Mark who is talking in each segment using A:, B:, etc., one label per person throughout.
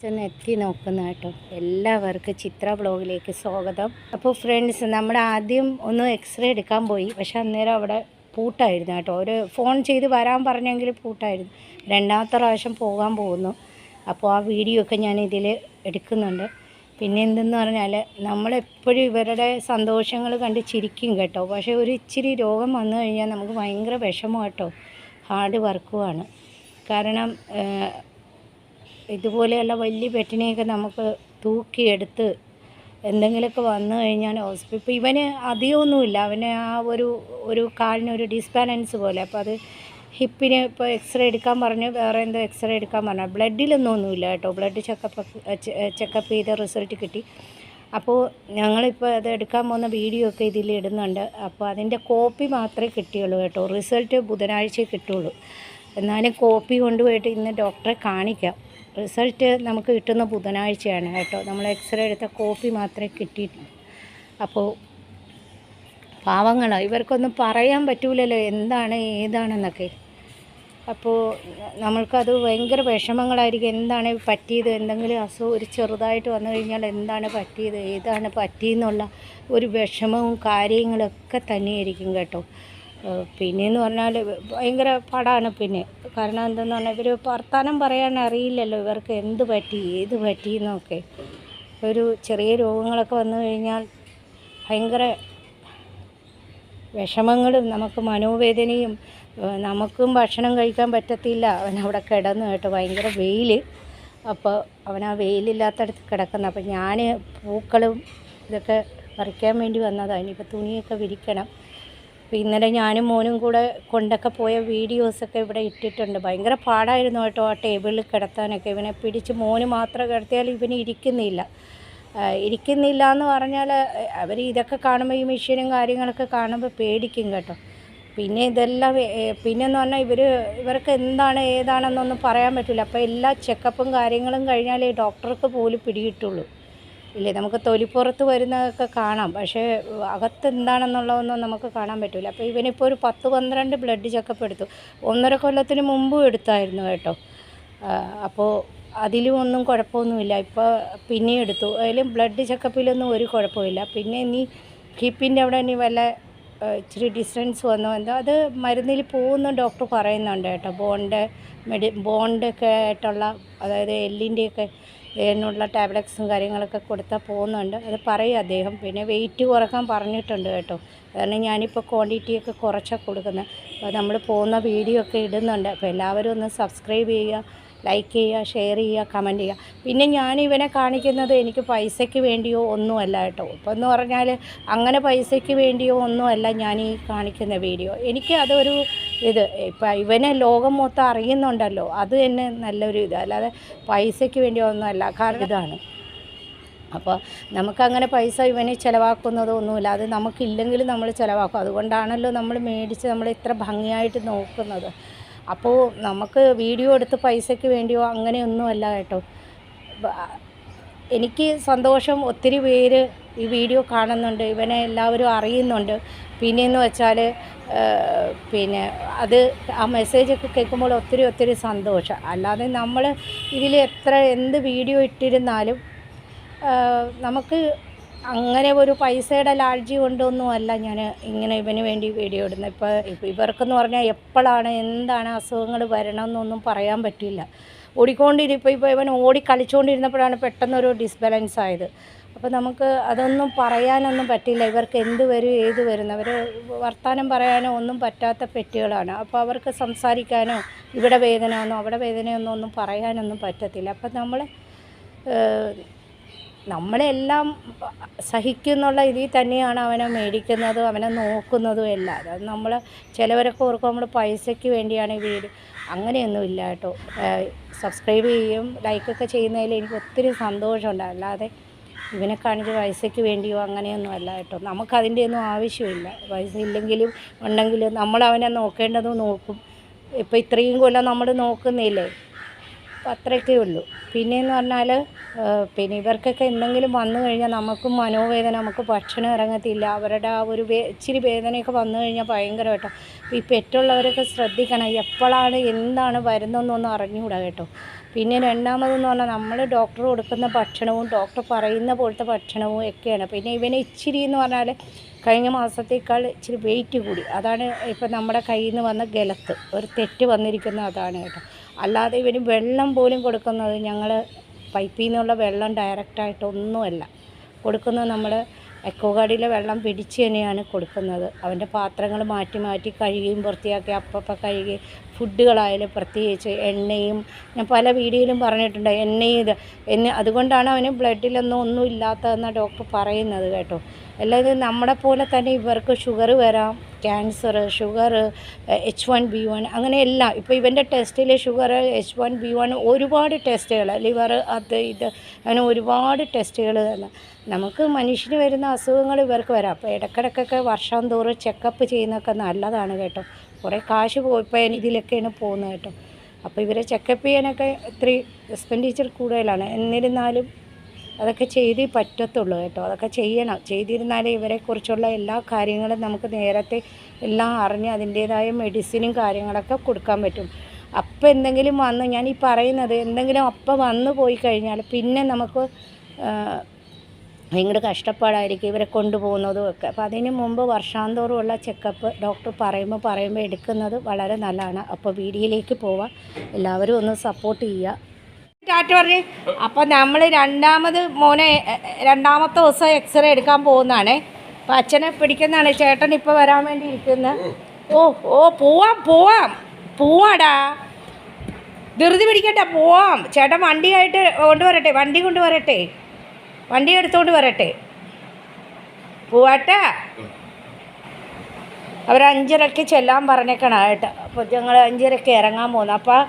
A: ചെന്ന് എത്തി നോക്കുന്ന കേട്ടോ. എല്ലാവർക്കും ചിത്ര ബ്ലോഗിലേക്ക് സ്വാഗതം. അപ്പോൾ ഫ്രണ്ട്സ് നമ്മൾ ആദ്യം ഒന്ന് എക്സ്റേ എടുക്കാൻ പോയി. പക്ഷെ അന്നേരം അവിടെ പൂട്ടായിരുന്നു കേട്ടോ. ഒരു ഫോൺ ചെയ്ത് വരാൻ പറഞ്ഞെങ്കിൽ പൂട്ടായിരുന്നു. രണ്ടാമത്തെ പ്രാവശ്യം പോകാൻ പോകുന്നു. അപ്പോൾ ആ വീഡിയോ ഒക്കെ ഞാൻ ഇതിൽ എടുക്കുന്നുണ്ട്. പിന്നെ എന്തെന്ന് പറഞ്ഞാൽ നമ്മളെപ്പോഴും ഇവരുടെ സന്തോഷങ്ങൾ കണ്ട് ചിരിക്കും കേട്ടോ. പക്ഷേ ഒരു ഇച്ചിരി രോഗം വന്നു കഴിഞ്ഞാൽ നമുക്ക് ഭയങ്കര വിഷമം കേട്ടോ. ഹാർഡ് വർക്കുമാണ് കാരണം ഇതുപോലെയുള്ള വലിയ പെറ്റിനെയൊക്കെ നമുക്ക് തൂക്കിയെടുത്ത് എന്തെങ്കിലുമൊക്കെ വന്നു കഴിഞ്ഞാൽ ഹോസ്പിറ്റൽ ഇപ്പോൾ ഇവന് അധികമൊന്നുമില്ല. അവന് ആ ഒരു ഒരു കാലിന് ഒരു ഡിസ്ബാലൻസ് പോലെ. അപ്പോൾ അത് ഹിപ്പിന് ഇപ്പോൾ എക്സ്റേ എടുക്കാൻ പറഞ്ഞു വേറെ എന്തോ എക്സ്റേ എടുക്കാൻ പറഞ്ഞു. ബ്ലഡിലൊന്നും ഒന്നുമില്ല കേട്ടോ. ബ്ലഡ് ചെക്കപ്പ് ചെക്കപ്പ് ചെയ്ത റിസൾട്ട് കിട്ടി. അപ്പോൾ ഞങ്ങളിപ്പോൾ അത് എടുക്കാൻ പോകുന്ന വീഡിയോ ഒക്കെ ഇതിൽ ഇടുന്നുണ്ട്. അപ്പോൾ അതിന്റെ കോപ്പി മാത്രമേ കിട്ടിയുള്ളൂ കേട്ടോ. റിസൾട്ട് ബുധനാഴ്ച കിട്ടുള്ളൂ. എന്നാലും കോപ്പി കൊണ്ടുപോയിട്ട് ഇന്ന് ഡോക്ടറെ കാണിക്കാം. റിസൾട്ട് നമുക്ക് കിട്ടുന്ന ബുധനാഴ്ചയാണ് കേട്ടോ. നമ്മൾ എക്സ്റേ എടുത്ത കോപ്പി മാത്രമേ കിട്ടിയിട്ടുള്ളൂ. അപ്പോൾ പാവങ്ങളാണ് ഇവർക്കൊന്നും പറയാൻ പറ്റൂലല്ലോ എന്താണ് ഏതാണെന്നൊക്കെ. അപ്പോൾ നമ്മൾക്കത് ഭയങ്കര വിഷമങ്ങളായിരിക്കും. എന്താണ് പറ്റിയത്? എന്തെങ്കിലും അസുഖം ഒരു ചെറുതായിട്ട് വന്നു കഴിഞ്ഞാൽ എന്താണ് പറ്റിയത്? ഏതാണ് പറ്റിയെന്നുള്ള ഒരു വിഷമവും കാര്യങ്ങളൊക്കെ തന്നെയായിരിക്കും കേട്ടോ. പിന്നെയെന്ന് പറഞ്ഞാൽ ഭയങ്കര പാടാണ് പിന്നെ. കാരണം എന്തെന്ന് പറഞ്ഞാൽ ഇവർ വർത്തമാനം പറയാൻ അറിയില്ലല്ലോ ഇവർക്ക് എന്ത് പറ്റി ഏത് പറ്റി എന്നൊക്കെ. ഒരു ചെറിയ രോഗങ്ങളൊക്കെ വന്നു കഴിഞ്ഞാൽ ഭയങ്കര വിഷമങ്ങളും നമുക്ക് മനോവേദനയും നമുക്കും ഭക്ഷണം കഴിക്കാൻ പറ്റത്തില്ല. അവൻ അവിടെ കിടന്നു കേട്ടോ ഭയങ്കര വെയിൽ അപ്പോൾ അവൻ ആ വെയിലില്ലാത്തടത്ത് കിടക്കുന്നത് അപ്പോൾ ഞാൻ പൂക്കളും ഇതൊക്കെ പറിക്കാൻ വേണ്ടി വന്നതാണ് ഇനിയിപ്പോൾ തുണിയൊക്കെ വിരിക്കണം. ഇന്നലെ ഞാനും മോനും കൂടെ കൊണ്ടൊക്കെ പോയ വീഡിയോസൊക്കെ ഇവിടെ ഇട്ടിട്ടുണ്ട്. ഭയങ്കര പാടായിരുന്നു കേട്ടോ ആ ടേബിളിൽ കിടത്താനൊക്കെ. ഇവനെ പിടിച്ച് മോന് മാത്രം കിടത്തിയാൽ ഇവന് ഇരിക്കുന്നില്ല. ഇരിക്കുന്നില്ല എന്ന് പറഞ്ഞാൽ അവർ ഇതൊക്കെ കാണുമ്പോൾ ഈ മെഷീനും കാര്യങ്ങളൊക്കെ കാണുമ്പോൾ പേടിക്കും കേട്ടോ. പിന്നെ ഇതെല്ലാം പിന്നെ എന്ന് പിന്നെന്ന് പറഞ്ഞാൽ ഇവർ ഇവർക്ക് എന്താണ് ഏതാണെന്നൊന്നും പറയാൻ പറ്റില്ല. അപ്പോൾ എല്ലാ ചെക്കപ്പും കാര്യങ്ങളും കഴിഞ്ഞാലേ ഡോക്ടർക്ക് പോലും പിടികിട്ടുള്ളൂ. ഇല്ലേ? നമുക്ക് തൊലിപ്പുറത്ത് വരുന്നതൊക്കെ കാണാം. പക്ഷേ അകത്ത് എന്താണെന്നുള്ളതൊന്നും നമുക്ക് കാണാൻ പറ്റില്ല അപ്പോൾ ഇവനിപ്പോൾ ഒരു പത്ത് പന്ത്രണ്ട് ബ്ലഡ് ചെക്കപ്പ് എടുത്തു. ഒന്നര കൊല്ലത്തിന് മുമ്പും എടുത്തായിരുന്നു കേട്ടോ. അപ്പോൾ അതിലും ഒന്നും കുഴപ്പമൊന്നുമില്ല. ഇപ്പോൾ പിന്നെ എടുത്തു. അതിലും ബ്ലഡ് ചെക്കപ്പിലൊന്നും ഒരു കുഴപ്പമില്ല. പിന്നെ ഇനി ഹിപ്പിന്റെ അവിടെ ഇനി വല്ല ഇച്ചിരി ഡിസ്റ്റൻസ് വന്നു എന്തോ അത് മരുന്നിൽ പോകുന്ന ഡോക്ടർ പറയുന്നുണ്ട് കേട്ടോ. ബോണ്ട് മെഡി ബോണ്ടൊക്കെ ആയിട്ടുള്ള അതായത് എല്ലിന്റെയൊക്കെ ഇതിനുള്ള ടാബ്ലറ്റ്സും കാര്യങ്ങളൊക്കെ കൊടുത്താൽ പോകുന്നുണ്ട്. അത് പറയും അദ്ദേഹം. പിന്നെ വെയിറ്റ് കുറയ്ക്കാൻ പറഞ്ഞിട്ടുണ്ട് കേട്ടോ. കാരണം ഞാനിപ്പോൾ ക്വാണ്ടിറ്റിയൊക്കെ കുറച്ചാണ് കൊടുക്കുന്നത് അപ്പോൾ നമ്മൾ പോകുന്ന വീഡിയോ ഒക്കെ ഇടുന്നുണ്ട്. അപ്പോൾ എല്ലാവരും ഒന്ന് സബ്സ്ക്രൈബ് ചെയ്യുക. ലൈക്ക് ചെയ്യുക ഷെയർ ചെയ്യുക കമന്റ് ചെയ്യുക. പിന്നെ ഞാൻ ഇവനെ കാണിക്കുന്നത് എനിക്ക് പൈസയ്ക്ക് വേണ്ടിയോ ഒന്നുമല്ല കേട്ടോ. ഇപ്പം എന്ന് പറഞ്ഞാൽ അങ്ങനെ പൈസയ്ക്ക് വേണ്ടിയോ ഒന്നുമല്ല ഞാൻ ഈ കാണിക്കുന്ന വീഡിയോ എനിക്ക് അതൊരു ഇത് ഇപ്പം ഇവനെ ലോകം മൊത്തം അറിയുന്നുണ്ടല്ലോ അത് തന്നെ നല്ലൊരു ഇത്. അല്ലാതെ പൈസയ്ക്ക് വേണ്ടിയോ ഒന്നുമല്ല. കാരണം ഇതാണ്. അപ്പോൾ നമുക്കങ്ങനെ പൈസ ഇവന് ചിലവാക്കുന്നതൊന്നുമില്ല അത് നമുക്കില്ലെങ്കിലും നമ്മൾ ചിലവാക്കും. അതുകൊണ്ടാണല്ലോ നമ്മൾ മേടിച്ച് നമ്മൾ ഇത്ര ഭംഗിയായിട്ട് നോക്കുന്നത്. അപ്പോൾ നമുക്ക് വീഡിയോ എടുത്ത് പൈസയ്ക്ക് വേണ്ടിയോ അങ്ങനെയൊന്നുമല്ല കേട്ടോ. എനിക്ക് സന്തോഷം ഒത്തിരി പേര് ഈ വീഡിയോ കാണുന്നുണ്ട് ഇവനെ എല്ലാവരും അറിയുന്നുണ്ട്. പിന്നെയെന്ന് വെച്ചാൽ പിന്നെ അത് ആ മെസ്സേജൊക്കെ കേൾക്കുമ്പോൾ ഒത്തിരി ഒത്തിരി സന്തോഷം. അല്ലാതെ നമ്മൾ ഇതിൽ എത്ര എന്ത് വീഡിയോ ഇട്ടിരുന്നാലും നമുക്ക് അങ്ങനെ ഒരു പൈസയുടെ ലാഴ്ച കൊണ്ടൊന്നുമല്ല ഞാൻ ഇങ്ങനെ ഇവന് വേണ്ടി വീഡിയോ ഇടുന്നത്. ഇപ്പോൾ ഇപ്പോൾ ഇവർക്കെന്ന് പറഞ്ഞാൽ എപ്പോഴാണ് എന്താണ് അസുഖങ്ങൾ വരണമെന്നൊന്നും പറയാൻ പറ്റില്ല. ഓടിക്കൊണ്ടിരിപ്പോൾ ഇപ്പോൾ ഇവൻ ഓടി കളിച്ചുകൊണ്ടിരുന്നപ്പോഴാണ് പെട്ടെന്നൊരു ഡിസ്ബാലൻസ് ആയത്. അപ്പോൾ നമുക്ക് അതൊന്നും പറയാനൊന്നും പറ്റില്ല. ഇവർക്ക് എന്ത് വരും ഏത് വരും. അവർ വർത്തമാനം പറയാനോ ഒന്നും പറ്റാത്ത പെട്ടികളാണ്. അപ്പോൾ അവർക്ക് സംസാരിക്കാനോ ഇവിടെ വേദനയൊന്നും അവിടെ വേദനയൊന്നും ഒന്നും പറയാനൊന്നും പറ്റത്തില്ല. അപ്പം നമ്മൾ നമ്മളെല്ലാം സഹിക്കുന്നുള്ള ഇതിൽ തന്നെയാണ് അവനെ മേടിക്കുന്നതും അവനെ നോക്കുന്നതും എല്ലാം. അത് നമ്മൾ ചിലവരൊക്കെ ഓർക്കും നമ്മൾ പൈസയ്ക്ക് വേണ്ടിയാണ് വീട്. അങ്ങനെയൊന്നും ഇല്ല കേട്ടോ. സബ്സ്ക്രൈബ് ചെയ്യും ലൈക്കൊക്കെ ചെയ്യുന്നതിൽ എനിക്ക് ഒത്തിരി സന്തോഷമുണ്ട് അല്ലാതെ ഇവനെ കാണിച്ച് പൈസയ്ക്ക് വേണ്ടിയോ അങ്ങനെയൊന്നും അല്ല കേട്ടോ. നമുക്കതിന്റെ ഒന്നും ആവശ്യമില്ല. പൈസ ഇല്ലെങ്കിലും ഉണ്ടെങ്കിലും നമ്മൾ അവനെ നോക്കേണ്ടത് നോക്കും. ഇപ്പോൾ ഇത്രയും കൊല്ലം നമ്മൾ നോക്കുന്നില്ലേ? അപ്പം അത്രയൊക്കെ ഉള്ളൂ. പിന്നെയെന്ന് പറഞ്ഞാൽ പിന്നെ ഇവർക്കൊക്കെ എന്തെങ്കിലും വന്നു കഴിഞ്ഞാൽ നമുക്കും മനോവേദന നമുക്ക് ഭക്ഷണം ഇറങ്ങത്തില്ല. അവരുടെ ആ ഒരു വേ ഇച്ചിരി വേദനയൊക്കെ വന്നു കഴിഞ്ഞാൽ ഭയങ്കര ഈ പെറ്റുള്ളവരൊക്കെ ശ്രദ്ധിക്കണം. എപ്പോഴാണ് എന്താണ് വരുന്നതെന്നൊന്നും അറിഞ്ഞുകൂടാ കേട്ടോ. പിന്നെ രണ്ടാമതെന്ന് പറഞ്ഞാൽ നമ്മൾ ഡോക്ടർ കൊടുക്കുന്ന ഭക്ഷണവും ഡോക്ടർ പറയുന്ന പോലത്തെ ഭക്ഷണവും ഒക്കെയാണ്. പിന്നെ ഇവന് ഇച്ചിരി എന്ന് പറഞ്ഞാൽ കഴിഞ്ഞ മാസത്തേക്കാൾ ഇച്ചിരി വെയിറ്റ് കൂടി. അതാണ് ഇപ്പം നമ്മുടെ കയ്യിൽ നിന്ന് വന്ന ഗലത്ത്. ഒരു തെറ്റ് വന്നിരിക്കുന്ന അതാണ് കേട്ടോ. അല്ലാതെ ഇവന് വെള്ളം പോലും കൊടുക്കുന്നത് ഞങ്ങൾ പൈപ്പിൽ നിന്നുള്ള വെള്ളം ഡയറക്റ്റായിട്ടൊന്നുമല്ല കൊടുക്കുന്നത് നമ്മൾ എക്കോഗാർഡിലെ വെള്ളം പിടിച്ച് തന്നെയാണ് കൊടുക്കുന്നത്. അവന്റെ പാത്രങ്ങൾ മാറ്റി മാറ്റി കഴുകിയും വൃത്തിയാക്കി അപ്പപ്പം കഴുകി ഫുഡുകളായാലും പ്രത്യേകിച്ച് എണ്ണയും ഞാൻ പല വീഡിയോയിലും പറഞ്ഞിട്ടുണ്ട് എണ്ണയും ഇത്. എന്നെ അതുകൊണ്ടാണ് അവന് ബ്ലഡിലൊന്നും ഒന്നും ഇല്ലാത്തതെന്നാണ് ഡോക്ടർ പറയുന്നത് കേട്ടോ. അല്ലാതെ നമ്മളെ പോലെ തന്നെ ഇവർക്ക് ഷുഗർ വരാം cancer sugar H one B one അങ്ങനെ എല്ലാം. ഇപ്പോൾ ഇവന്റെ ടെസ്റ്റിൽ sugar H one B one ഒരുപാട് ടെസ്റ്റുകൾ ലിവർ അത് ഇത് അങ്ങനെ ഒരുപാട് ടെസ്റ്റുകൾ തന്നെ. നമുക്ക് മനുഷ്യന് വരുന്ന അസുഖങ്ങൾ ഇവർക്ക് വരാം. അപ്പോൾ ഇടയ്ക്കിടയ്ക്കൊക്കെ വർഷം തോറും ചെക്കപ്പ് ചെയ്യുന്നതൊക്കെ നല്ലതാണ് കേട്ടോ. കുറേ കാശ് പോയിപ്പോൾ ഇതിലൊക്കെയാണ് പോകുന്നത് കേട്ടോ. അപ്പോൾ ഇവരെ ചെക്കപ്പ് ചെയ്യാനൊക്കെ ഇത്തിരി എക്സ്പെൻഡിച്ചർ കൂടുതലാണ്. എന്നിരുന്നാലും അതൊക്കെ ചെയ്തേ പറ്റത്തുള്ളൂ കേട്ടോ. അതൊക്കെ ചെയ്യണം. ചെയ്തിരുന്നാലേ ഇവരെക്കുറിച്ചുള്ള എല്ലാ കാര്യങ്ങളും നമുക്ക് നേരത്തെ എല്ലാം അറിഞ്ഞ് അതിന്റേതായ മെഡിസിനും കാര്യങ്ങളൊക്കെ കൊടുക്കാൻ പറ്റും. അപ്പം എന്തെങ്കിലും വന്ന് ഞാൻ ഈ പറയുന്നത് എന്തെങ്കിലും അപ്പം വന്നു പോയി കഴിഞ്ഞാൽ പിന്നെ നമുക്ക് ഭയങ്കര കഷ്ടപ്പാടായിരിക്കും ഇവരെ കൊണ്ടുപോകുന്നതും ഒക്കെ. അപ്പോൾ അതിന് മുമ്പ് വർഷാന്തോറുമുള്ള ചെക്കപ്പ് ഡോക്ടർ പറയുമ്പോൾ പറയുമ്പോൾ എടുക്കുന്നത് വളരെ നല്ലതാണ്. അപ്പോൾ വീഡിയോയിലേക്ക് പോവാം. എല്ലാവരും ഒന്ന് സപ്പോർട്ട് ചെയ്യുക. ടാറ്റ പറഞ്ഞ്. അപ്പോൾ നമ്മൾ രണ്ടാമത് മോനെ രണ്ടാമത്തെ ദിവസം എക്സ്റേ എടുക്കാൻ പോകുന്നതാണ്. അപ്പം അച്ഛനെ പിടിക്കുന്നതാണ്. ചേട്ടൻ ഇപ്പോൾ വരാൻ വേണ്ടി ഇരിക്കുന്നത് ഓ ഓ പോവാം പോവാം. പോവാടാ. ധൃതി പിടിക്കട്ടെ പോവാം. ചേട്ടൻ വണ്ടിയായിട്ട് കൊണ്ടുവരട്ടെ വണ്ടി കൊണ്ടുവരട്ടെ. വണ്ടി എടുത്തുകൊണ്ട് വരട്ടെ. പോവാട്ടാ. അവർ ചെല്ലാൻ പറഞ്ഞേക്കണം ഏട്ടാ അപ്പോൾ ഞങ്ങൾ അഞ്ചരയ്ക്ക് ഇറങ്ങാൻ പോകുന്നു. അപ്പോൾ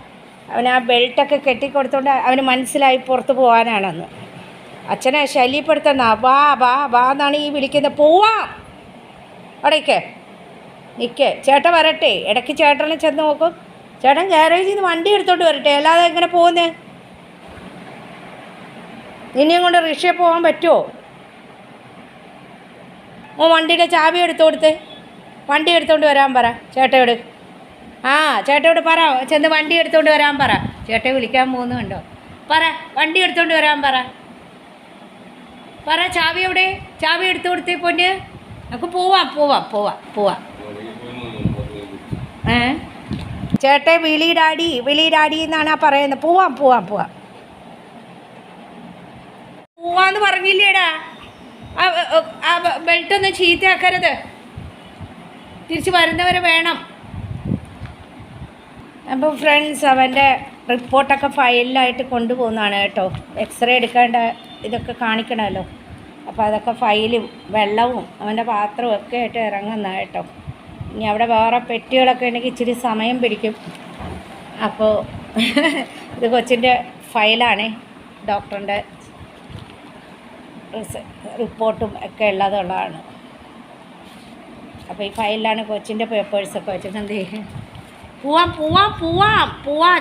A: അവൻ ആ ബെൽട്ടൊക്കെ കെട്ടിക്കൊടുത്തോണ്ട് അവന് മനസ്സിലായി പുറത്ത് പോകാനാണെന്ന് അച്ഛനെ ശല്യപ്പെടുത്തുന്ന വാ വാ വാ എന്നാണ് ഈ വിളിക്കുന്നത്. പോവാം. അവിടേക്ക്. നിൽക്ക് ചേട്ടൻ വരട്ടെ. ഇടയ്ക്ക് ചേട്ടനെ ചെന്ന് നോക്കും. ചേട്ടൻ ഗാരേജിൽ നിന്ന് വണ്ടി എടുത്തോണ്ട് വരട്ടെ. അല്ലാതെ എങ്ങനെ പോകുന്നേ? നിന്നെയും കൊണ്ട് റിക്ഷയിൽ പോകാൻ പറ്റുമോ ഓ വണ്ടിയുടെ ചാവി എടുത്തു കൊടുത്ത്. വണ്ടി എടുത്തോണ്ട് വരാൻ പറ. ചേട്ടയോട്. ആ ചേട്ടയോട് പറ. ചെന്ന് വണ്ടി എടുത്തുകൊണ്ട് വരാൻ പറ. ചേട്ടയെ വിളിക്കാൻ പോകുന്നുണ്ടോ പറ വണ്ടി എടുത്തുകൊണ്ട് വരാൻ പറ. പറ ചാവി എവിടെ? ചാവി എടുത്തു കൊടുത്തേ പൊന്ന്. നമുക്ക് പോവാം പോവാം പോവാം പോവാം. ഏ? ചേട്ടെ വിളി ഡാഡി വിളി ഡാഡി എന്നാണ് ആ പറയുന്നത്. പോവാം പോവാം പോവാം. പോവാന്ന് പറഞ്ഞില്ലേടാ. ആ ബെൽറ്റ് ഒന്ന് ചീത്തയാക്കരുത്. തിരിച്ച് വരുന്നവരെ വേണം. അപ്പോൾ ഫ്രണ്ട്സ് അവന്റെ റിപ്പോർട്ടൊക്കെ ഫയലിലായിട്ട് കൊണ്ടുപോകുന്നതാണ് കേട്ടോ. എക്സ്റേ എടുക്കേണ്ട ഇതൊക്കെ കാണിക്കണമല്ലോ. അപ്പോൾ അതൊക്കെ ഫയലും വെള്ളവും അവന്റെ പാത്രവും ഒക്കെ ആയിട്ട് ഇറങ്ങുന്ന കേട്ടോ. ഇനി അവിടെ വേറെ പെട്ടികളൊക്കെ ഉണ്ടെങ്കിൽ ഇച്ചിരി സമയം പിടിക്കും. അപ്പോൾ ഇത് കൊച്ചിന്റെ ഫയലാണ് ഡോക്ടറിന്റെ റിപ്പോർട്ടും ഒക്കെ ഉള്ളതുള്ളതാണ്. അപ്പോൾ ഈ ഫയലിലാണ് കൊച്ചിന്റെ പേപ്പേഴ്സൊക്കെ വെച്ചിട്ടുണ്ടെങ്കിൽ. പോവാം പോവാം പോവാം. പോവാ.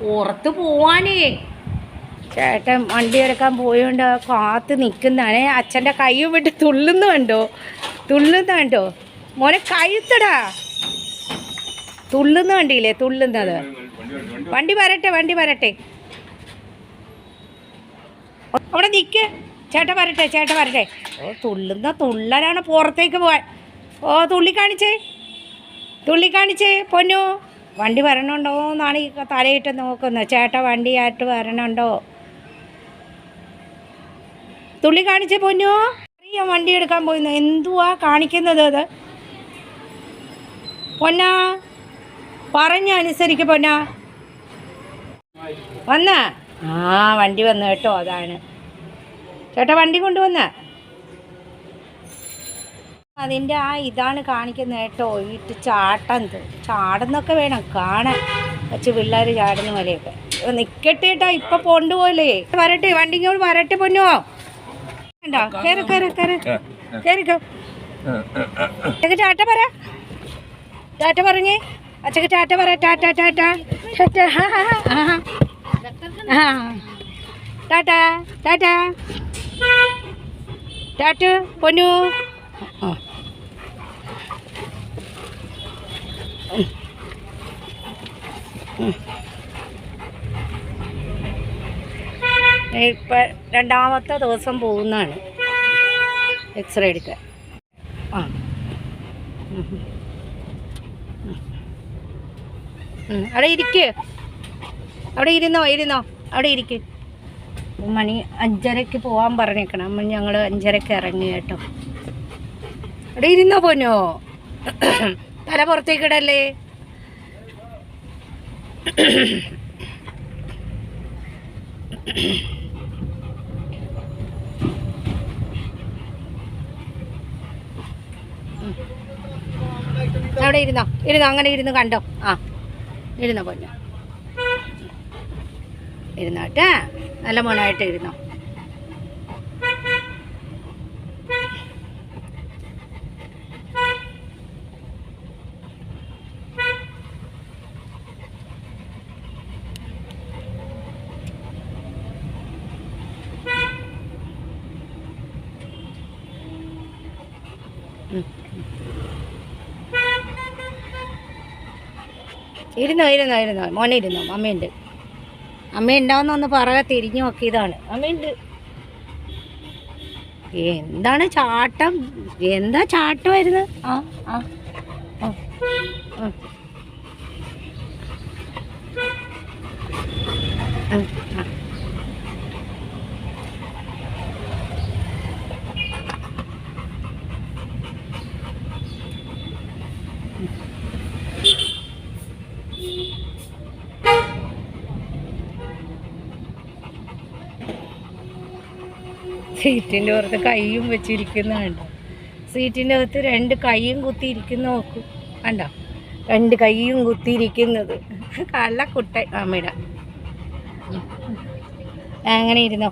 A: പുറത്ത് പോവാനേ. ചേട്ടൻ വണ്ടി എടുക്കാൻ പോയോണ്ട് കാത്ത് നിൽക്കുന്നതാണ് അച്ഛന്റെ കൈ വിട്ട് തുള്ളുന്നു കണ്ടോ? കണ്ടോ? മോനെ കഴുത്തടാ. തുള്ളുന്ന കണ്ടില്ലേ? തുള്ളുന്നത്. വണ്ടി വരട്ടെ വണ്ടി വരട്ടെ. അവിടെ നിൽക്ക് ചേട്ടൻ വരട്ടെ ചേട്ടൻ വരട്ടെ. ഓ തുള്ളുന്ന തുള്ളലാണ് പുറത്തേക്ക് പോവാൻ. ഓ തുള്ളി കാണിച്ചേ തുള്ളി കാണിച്ചേ പൊന്നു. വണ്ടി വരണുണ്ടോ എന്നാണ് ഈ തലയിട്ട് നോക്കുന്നത്. ചേട്ട വണ്ടിയായിട്ട് വരണുണ്ടോ? തുള്ളി കാണിച്ച പൊന്നു? അറിയാം വണ്ടി എടുക്കാൻ പോയിന്ന്. എന്തുവാ കാണിക്കുന്നത് അത് പൊന്നാ പറഞ്ഞ അനുസരിക്ക് പൊന്നാ. വന്ന? ആ വണ്ടി വന്നു കേട്ടോ അതാണ്. ചേട്ടാ വണ്ടി കൊണ്ടുവന്ന? അതിന്റെ ആ ഇതാണ് കാണിക്കുന്നത് കേട്ടോ ഇട്ട് ചാട്ടം ചാടുന്നൊക്കെ വേണം കാണാൻ. വെച്ച് പിള്ളേർ ചാടുന്ന പോലെയൊക്കെ. നിൽക്കട്ടെ കേട്ടോ ഇപ്പം കൊണ്ടുപോയില്ലേ വരട്ടെ വണ്ടിങ്ങോട് വരട്ടെ പൊന്നോ. കണ്ടോ? കയറി കയറി കയറി കയറിക്കോ അച്ഛക്ക് ചാട്ട പറ. ചാട്ട പറഞ്ഞേ. അച്ഛക്ക് ചാട്ട പറ ടാറ്റ ടാറ്റ ടാറ്റ ആ ടാറ്റ ടാറ്റ ടാറ്റ പൊന്നു. ഇപ്പം രണ്ടാമത്തെ ദിവസം പോകുന്നതാണ്. എക്സ്റേ എടുക്കാൻ. ആ. അവിടെ ഇരിക്ക്. അവിടെ ഇരുന്നോ ഇരുന്നോ. അവിടെ ഇരിക്ക്. മണി അഞ്ചരയ്ക്ക് പോകാൻ പറഞ്ഞേക്കണം. ഞങ്ങൾ അഞ്ചരയ്ക്ക് ഇറങ്ങി കേട്ടോ. അവിടെ ഇരുന്നോ പോനോ തല പുറത്തേക്കിടല്ലേ അവിടെ ഇരുന്നോ? ഇരുന്നോ അങ്ങനെ ഇരുന്ന് കണ്ടോ? ആ ഇരുന്നോ പൊന്നു. ഇരുന്നോട്ടെ. നല്ല മോനായിട്ട് ഇരുന്നോ. ഇരുന്നോ ഇരുന്നോ ഇരുന്നോ. മോനെ ഇരുന്നോ അമ്മയുണ്ട്. അമ്മ ഉണ്ടാവുന്നൊന്ന് പറക തിരിഞ്ഞു നോക്കിയതാണ് അമ്മയുണ്ട്. എന്താണ് ചാട്ടം? എന്താ ചാട്ടം വരുന്നത് ആ ആ. ആ, സീറ്റിന്റെ പുറത്ത് കൈയും വെച്ചിരിക്കുന്ന കണ്ടോ? സീറ്റിന്റെ അകത്ത് രണ്ട് കൈയും കുത്തിയിരിക്കുന്ന നോക്കൂ. കണ്ടോ? രണ്ട് കൈയും കുത്തിയിരിക്കുന്നത് കള്ളക്കുട്ട അമ്മയുടെ. അങ്ങനെ ഇരുന്നോ?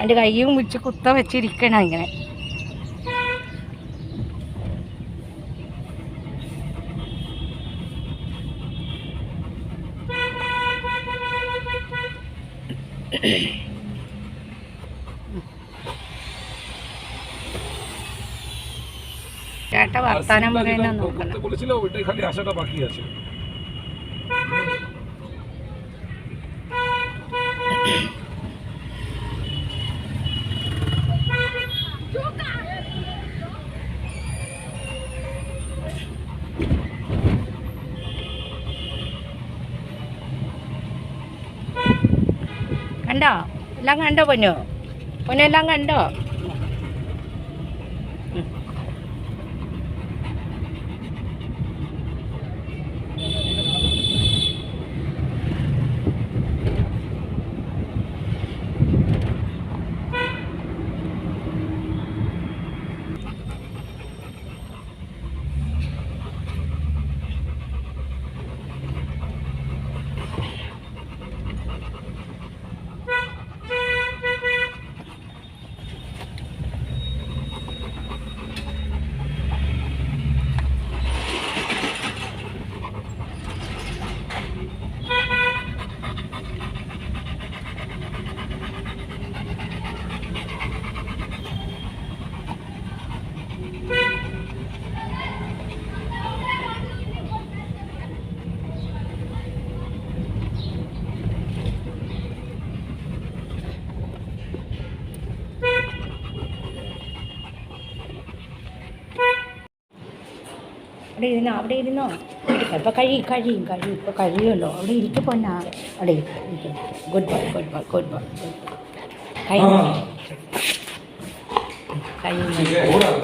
A: രണ്ട് കൈയും വെച്ച് കുത്ത വെച്ചിരിക്കണം ഇങ്ങനെ ചേട്ട വർത്താനം പറയുന്ന നോക്കണം
B: করতে বলেছিল ওইটাই খালি আসাটা বাকি আছে
A: കണ്ടോ എല്ലാം കണ്ടോ പൊന്നു പൊന്നു എല്ലാം കണ്ടോ അവിടെ ഇരുന്നോ അവിടെ ഇരുന്നോ? ഇപ്പോൾ കഴിയും കഴിയും കഴിയും ഇപ്പോൾ കഴിയുമല്ലോ. അവിടെ ഇരിക്കും പൊന്നാ. അവിടെ ഇരിക്കും. Good bye good bye good bye good bye കഴിയും കഴിയും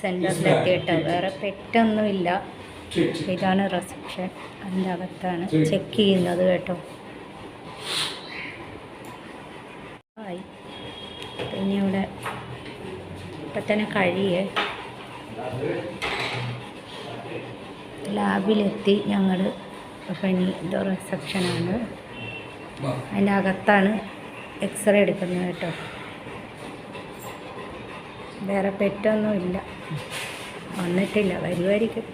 A: സെന്ററിലെത്തിയിട്ട് വേറെ പെറ്റൊന്നുമില്ല ഇതാണ് റിസപ്ഷൻ അതിന്റെ അകത്താണ്. ചെക്ക് ചെയ്യുന്നത് കേട്ടോ. ആയി. പിന്നെ ഇവിടെ ഇപ്പം തന്നെ കഴിയേ. ലാബിലെത്തി ഞങ്ങൾ അപ്പം ഇനി ഇത് റിസപ്ഷനാണ് അതിന്റെ അകത്താണ് എക്സ്റേ എടുക്കുന്നത് കേട്ടോ. വേറെ പെറ്റൊന്നും ഇല്ല. വന്നിട്ടില്ല. വരുമായിരിക്കും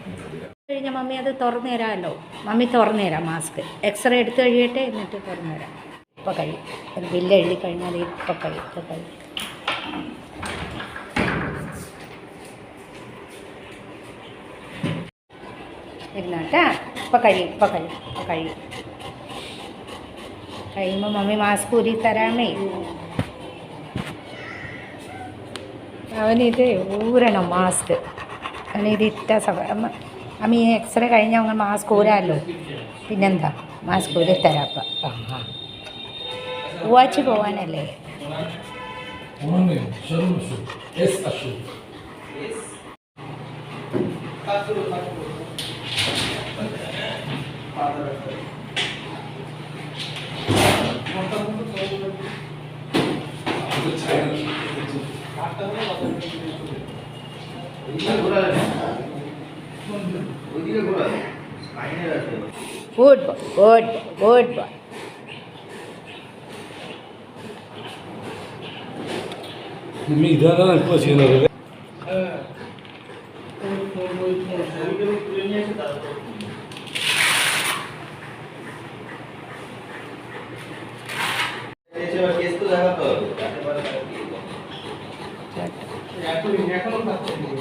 A: കഴിഞ്ഞാൽ മമ്മി അത് തുറന്നു തരാമല്ലോ. മമ്മി തുറന്നു തരാം മാസ്ക് എക്സ്റേ എടുത്തു കഴിയട്ടെ എന്നിട്ട് തുറന്നു തരാം. ഇപ്പം കഴിയും. ബില്ല് എഴുതി കഴിഞ്ഞാൽ ഇപ്പം കഴിയും. ഇപ്പം കഴിയും. ഇരുന്നാട്ടാ ഇപ്പം കഴിയും ഇപ്പം കഴിയും ഇപ്പം കഴിയും. കഴിയുമ്പോൾ മമ്മി മാസ്ക് ഊരി തരാമേ. അവനിത് ഊരണം മാസ്ക് അവനിത് ഇട്ട സമയം അമ്മ ഈ എക്സ്റേ കഴിഞ്ഞാൽ അവൻ മാസ്ക് ഊരാമല്ലോ പിന്നെന്താ? മാസ്ക് ഊരി തരാം അപ്പം. ആ. വാച്ച് പോവാനല്ലേ?
B: 오늘 Good boy, good
A: boy, good boy. Me get out
B: of here. Let me.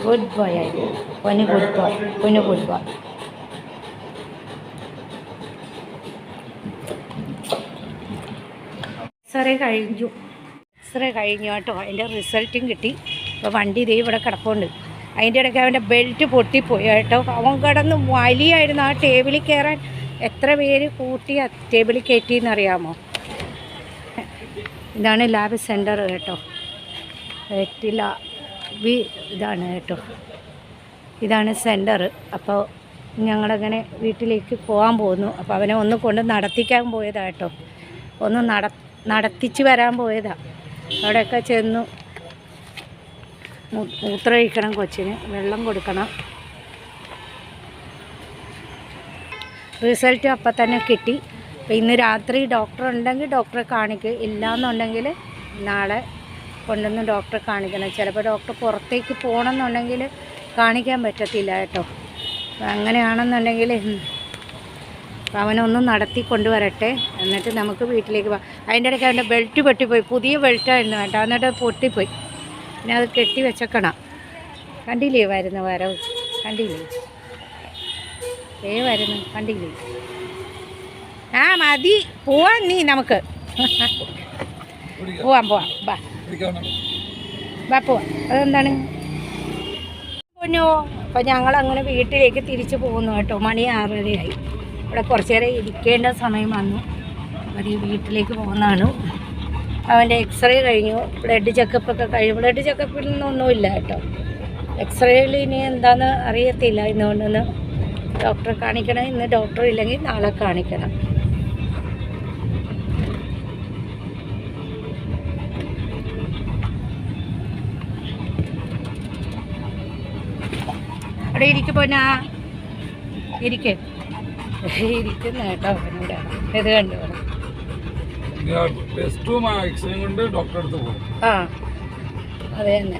A: Good boy ആയി പൊന്നു ഗുഡ് ബോയ് പൊന്നു ഗുഡ് ബോയ് എക്സ്റേ കഴിഞ്ഞു. എക്സ്റേ കഴിഞ്ഞു കേട്ടോ. അതിന്റെ റിസൾട്ടും കിട്ടി. ഇപ്പോൾ വണ്ടി ഇതേ ഇവിടെ കിടപ്പുണ്ട്. അതിന്റെ ഇടയ്ക്ക് അവന്റെ ബെൽറ്റ് പൊട്ടിപ്പോയി കേട്ടോ. അവൻ കിടന്ന് വലിയായിരുന്നു. ആ ടേബിളിൽ കയറാൻ എത്ര പേര് കൂട്ടി ആ ടേബിളിൽ കയറ്റിയെന്നറിയാമോ ഇതാണ് ലാബ് സെന്റർ കേട്ടോ. വെറ്റില വി ഇതാണ് കേട്ടോ. ഇതാണ് സെന്റർ അപ്പോൾ ഞങ്ങളങ്ങനെ വീട്ടിലേക്ക് പോകാൻ പോകുന്നു അപ്പോൾ അവനെ ഒന്ന് കൊണ്ട് നടത്തിക്കാൻ പോയതാ കേട്ടോ. ഒന്ന് നട നടത്തിച്ച് വരാൻ പോയതാ. അവിടെയൊക്കെ ചെന്നു. മൂത്ര മൂത്രമൊഴിക്കണം കൊച്ചിന്. വെള്ളം കൊടുക്കണം. റിസൾട്ട് അപ്പം തന്നെ കിട്ടി. അപ്പോൾ ഇന്ന് രാത്രി ഡോക്ടർ ഉണ്ടെങ്കിൽ ഡോക്ടറെ കാണിക്കുക ഇല്ലയെന്നുണ്ടെങ്കിൽ നാളെ കൊണ്ടുവന്ന് ഡോക്ടറെ കാണിക്കണം. ചിലപ്പോൾ ഡോക്ടർ പുറത്തേക്ക് പോകണമെന്നുണ്ടെങ്കിൽ കാണിക്കാൻ പറ്റത്തില്ല കേട്ടോ. അങ്ങനെയാണെന്നുണ്ടെങ്കിൽ അവനൊന്നും നടത്തി കൊണ്ടുവരട്ടെ. എന്നിട്ട് നമുക്ക് വീട്ടിലേക്ക് പോകാം അതിന്റെ ഇടയ്ക്ക് അവന്റെ ബെൽറ്റ് പൊട്ടിപ്പോയി. പുതിയ ബെൽറ്റായിരുന്നു കേട്ടോ. എന്നിട്ട് പൊട്ടിപ്പോയി. പിന്നെ അത് കെട്ടി വെച്ചേക്കണം. കണ്ടില്ലേ വരുന്ന വരവ്? കണ്ടില്ലേ? ഏ വരുന്നു? കണ്ടില്ലേ? ആ മതി. പോവാൻ നീ നമുക്ക്. പോവാം പോവാം. ബാ. അതെന്താണ്? പൊന്നോ അപ്പം ഞങ്ങൾ അങ്ങനെ വീട്ടിലേക്ക് തിരിച്ചു പോകുന്നു കേട്ടോ. മണി ആറരയായി. ഇവിടെ കുറച്ച് നേരം ഇരിക്കേണ്ട സമയം വന്നു. അവർ വീട്ടിലേക്ക് പോകുന്നതാണ്. അവന്റെ എക്സ്റേ കഴിഞ്ഞു. ബ്ലഡ് ചെക്കപ്പ് ഒക്കെ കഴിഞ്ഞു. ബ്ലഡ് ചെക്കപ്പിൽ നിന്നൊന്നുമില്ല കേട്ടോ. എക്സ്റേയിൽ ഇനി എന്താണെന്ന് അറിയത്തില്ല. ഇന്നുകൊണ്ടൊന്ന് ഡോക്ടറെ കാണിക്കണം. ഇന്ന് ഡോക്ടർ ഇല്ലെങ്കിൽ നാളെ കാണിക്കണം. അവിടെ ഇരിക്കും പോനാ ഇരിക്കേ. ഇരിക്കുന്ന കേട്ടോ അവനോട് ഇത്
B: കണ്ടു ഡോക്ടറെ അടുത്ത് പോകും.
A: ആ അത് തന്നെ.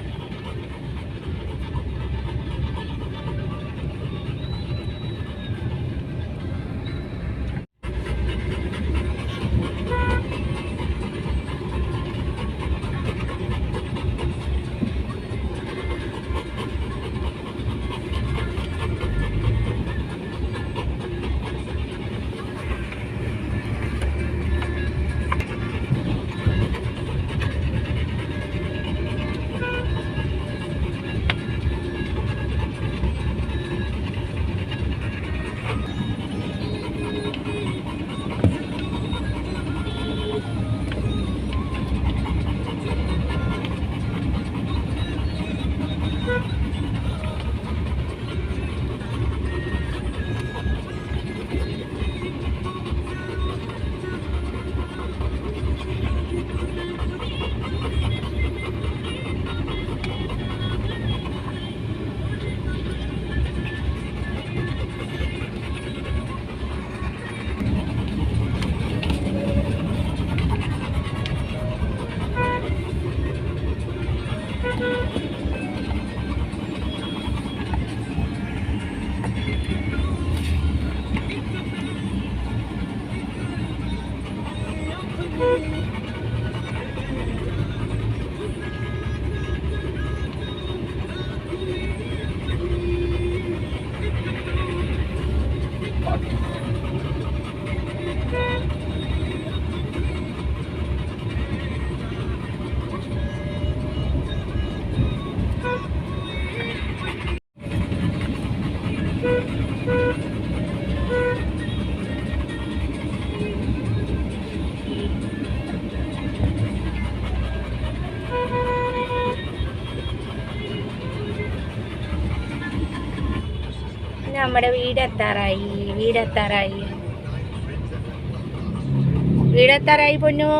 A: നമ്മുടെ വീടെത്താറായി വീടെത്താറായി. വീടെത്താറായി പൊന്നു?